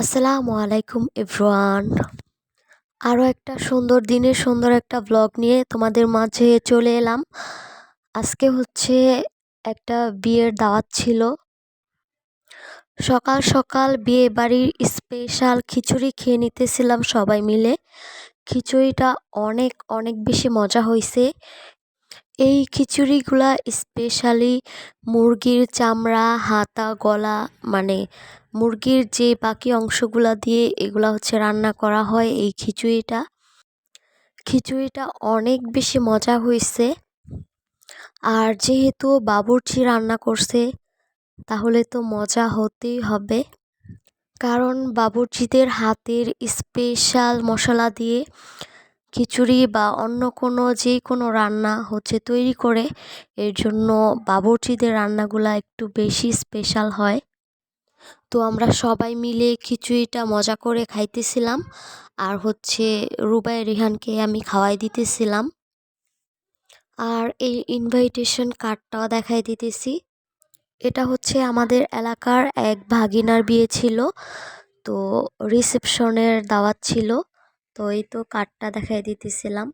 আসসালামু আলাইকুম এভরিওয়ান। আরও একটা সুন্দর দিনের সুন্দর একটা ব্লগ নিয়ে তোমাদের মাঝে চলে এলাম। আজকে হচ্ছে একটা বিয়ের দাওয়াত ছিল। সকাল সকাল বিয়ে বাড়ির স্পেশাল খিচুড়ি খেয়ে নিতেছিলাম সবাই মিলে। খিচুড়িটা অনেক অনেক বেশি মজা হয়েছে এই খিচুড়িগুলা স্পেশালি মুরগির চামড়া, হাতা, গলা মানে মুরগির যে বাকি অংশগুলা দিয়ে এগুলা হচ্ছে রান্না করা হয় এই খিচুড়িটা। খিচুড়িটা অনেক বেশি মজা হয়েছে আর যেহেতু বাবুর্চি রান্না করছে, তাহলে তো মজা হতেই হবে। কারণ বাবুর্চিদের হাতের স্পেশাল মশলা দিয়ে খিচুড়ি বা অন্য কোনো যে কোনো রান্না হচ্ছে তৈরি করে, এর জন্য বাবুর্চিদের রান্নাগুলা একটু বেশি স্পেশাল হয়। তো আমরা সবাই মিলে খিচুড়িটা মজা করে খাইতেছিলাম, আর হচ্ছে রুবাই রিহানকে আমি খাওয়াই দিতেছিলাম। আর এই ইনভাইটেশন কার্ডটাও দেখাই দিতেছি। এটা হচ্ছে আমাদের এলাকার এক ভাগিনার বিয়ে ছিল, তো রিসেপশনের দাওয়াত ছিল। তো এই তো কার্ডটা দেখাই দিতেছিলাম।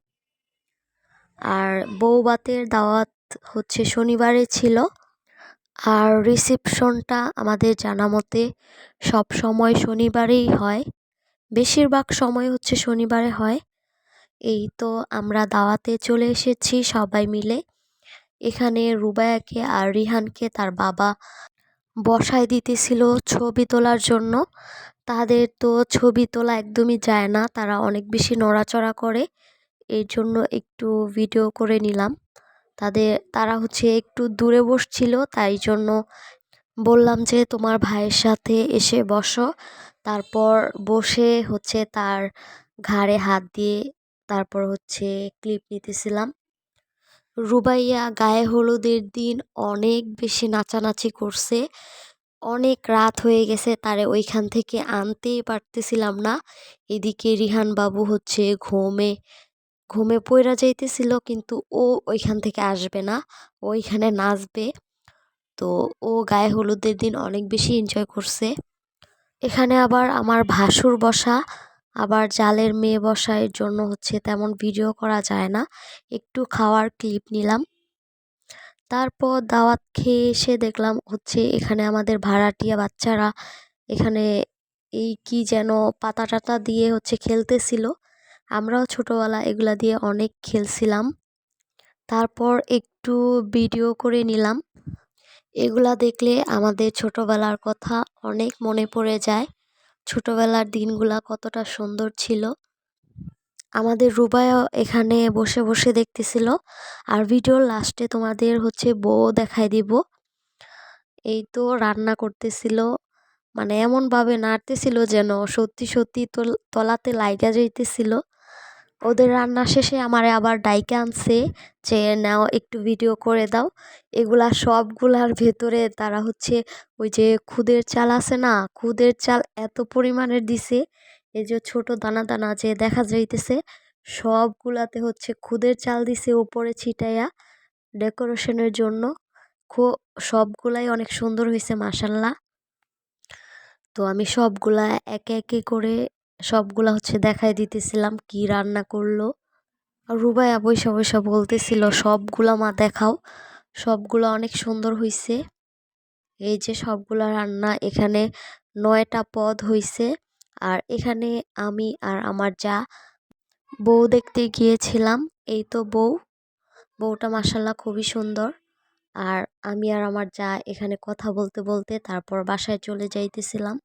আর বৌবাতের দাওয়াত হচ্ছে শনিবারে ছিল। আর রিসেপশনটা আমাদের জানা মতে সব সময় শনিবারেই হয়। বেশিরভাগ সময় হচ্ছে শনিবারে হয়। এই তো আমরা দাওয়াতে চলে এসেছি সবাই মিলে। এখানে রুবায়াকে আর রিহানকে তার বাবা বসায় দিতেছিল ছবি তোলার জন্য। তাদের তো ছবি তোলা একদমই যায় না, তারা অনেক বেশি নড়াচড়া করে। এই জন্য একটু ভিডিও করে নিলাম। তাদের তারা হচ্ছে একটু দূরে বসছিল, তাই জন্য বললাম যে, তোমার ভাইয়ের সাথে এসে বসো। তারপর বসে হচ্ছে তার ঘাড়ে হাত দিয়ে তারপর হচ্ছে ক্লিপ নিতেছিলাম। রুবাইয়া গায়ে হলুদের দিন অনেক বেশি নাচানাচি করছে। অনেক রাত হয়ে গেছে, তারে ওইখান থেকে আনতেই পারতেছিলাম না। এদিকে রিহান বাবু হচ্ছে ঘুমে ঘুমে পইরা যাইতেছিল, কিন্তু ও ওইখান থেকে আসবে না ওইখানে নাচবে। তো ও গায়ে হলুদের দিন অনেক বেশি এনজয় করছে। এখানে আবার আমার ভাসুর বসা, আবার জালের মেয়ে বসা, এর জন্য হচ্ছে তেমন ভিডিও করা যায় না। একটু খাওয়ার ক্লিপ নিলাম। তারপর দাওয়াত খেয়ে এসে দেখলাম হচ্ছে এখানে আমাদের ভাড়াটিয়া বাচ্চারা এখানে এই কি যেন পাতা টাতা দিয়ে হচ্ছে খেলতেছিল। আমরাও ছোটোবেলা এগুলা দিয়ে অনেক খেলছিলাম। তারপর একটু ভিডিও করে নিলাম। এগুলা দেখলে আমাদের ছোটোবেলার কথা অনেক মনে পড়ে যায়। ছোটোবেলার দিনগুলা কতটা সুন্দর ছিল। আমাদের রুবায়ও এখানে বসে বসে দেখতেছিল। আর ভিডিওর লাস্টে তোমাদের হচ্ছে বউ দেখাই দিব। এই তো রান্না করতেছিল। মানে এমনভাবে নাড়তেছিল যেন সত্যি সত্যি তলাতে লাইগা যাইতেছিল। ওদের রান্না শেষে আমারে আবার ডাইকে আনছে যে, নাও একটু ভিডিও করে দাও। এগুলা সবগুলার ভেতরে তারা হচ্ছে ওই যে খুদের চাল আছে না, খুদের চাল এত পরিমাণের দিছে এই যে ছোট দানা দানা যে দেখা যাইতেছে, সবগুলাতে হচ্ছে খুদের চাল দিছে ওপরে ছিটাইয়া ডেকোরেশনের জন্য। খু, সবগুলাই অনেক সুন্দর হয়েছে মাসাল্লাহ তো আমি সবগুলা একে একে করে সবগুলা হচ্ছে দেখাই দিতেছিলাম কি রান্না করল। আর রুবাইয়া বৈশা বৈশা বলতেছিল, সবগুলা মা দেখাও, সবগুলো অনেক সুন্দর হয়েছে এই যে সবগুলা রান্না, এখানে নয়টা পদ হয়েছে আর এখানে আমি আর আমার যা বউ দেখতে গিয়েছিলাম, এই তো বউ। বউটা মাসাল্লাহ খুবই সুন্দর। আর আমি আর আমার যা এখানে কথা বলতে বলতে তারপর বাসায় চলে যাইতেছিলাম।